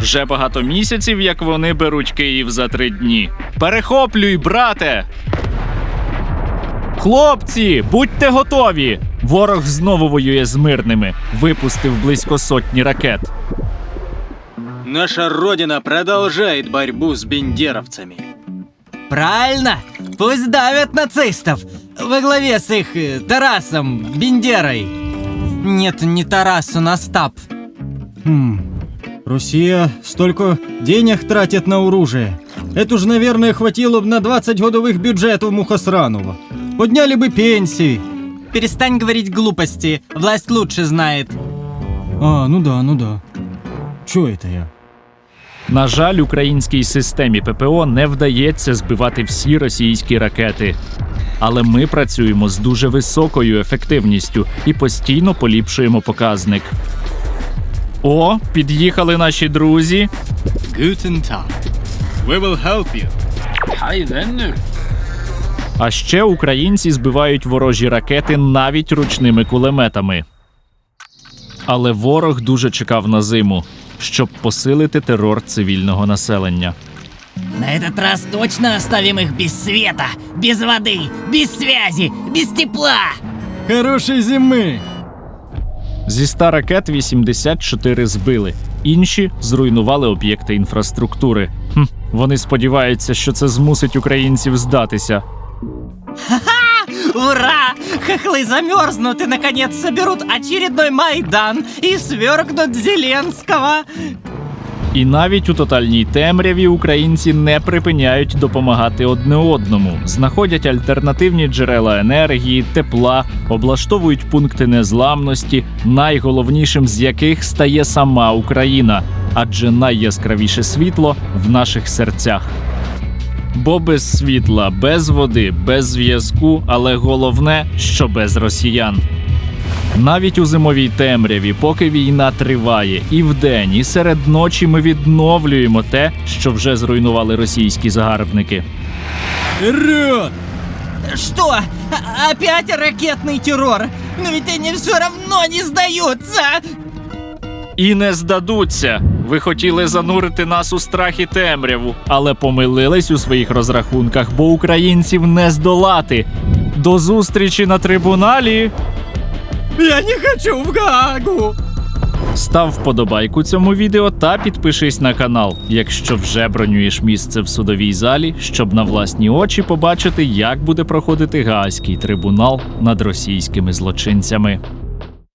Вже багато місяців, як вони беруть Київ за три дні. Перехоплюй, брате! Хлопці, будьте готові! Ворог знову воює з мирними. Випустив близько сотні ракет. Наша Родина продолжает борьбу с бендеровцами. Правильно! Пусть давят нацистов! Во главе с их э, Тарасом Бендерой! Нет, не Тарас, он Остап. Хм. Россия столько денег тратит на оружие. Это ж, наверное, хватило бы на 20 годовых бюджетов Мухосранова. Подняли бы пенсии. Перестань говорить глупости, власть лучше знает. А, ну да, ну да. Чё это я? На жаль, українській системі ППО не вдається збивати всі російські ракети. Але ми працюємо з дуже високою ефективністю і постійно поліпшуємо показник. О, під'їхали наші друзі. Guten Tag. We will help you. А ще українці збивають ворожі ракети навіть ручними кулеметами. Але ворог дуже чекав на зиму, щоб посилити терор цивільного населення. На этот раз точно оставим их без света, без воды, без связи, без тепла! Хорошей зимы! Зі 100 ракет 84 збили, інші зруйнували об'єкти інфраструктури. Хм, вони сподіваються, що це змусить українців здатися. Ура! Хохлы замерзнут и, наконец, соберут очередной Майдан и свергнут Зеленского! І навіть у тотальній темряві українці не припиняють допомагати одне одному, знаходять альтернативні джерела енергії, тепла, облаштовують пункти незламності, найголовнішим з яких стає сама Україна, адже найяскравіше світло в наших серцях. Бо без світла, без води, без зв'язку, але головне, що без росіян. Навіть у зимовій темряві, поки війна триває, і вдень, і серед ночі ми відновлюємо те, що вже зруйнували російські загарбники. Вперед! Что? Опять ракетный террор? Но ведь они все равно не сдаются! І не здадуться. Ви хотіли занурити нас у страх і темряву, але помилились у своїх розрахунках, бо українців не здолати. До зустрічі на трибуналі. Я не хочу в Гаагу! Став вподобайку цьому відео та підпишись на канал, якщо вже бронюєш місце в судовій залі, щоб на власні очі побачити, як буде проходити Гаазький трибунал над російськими злочинцями.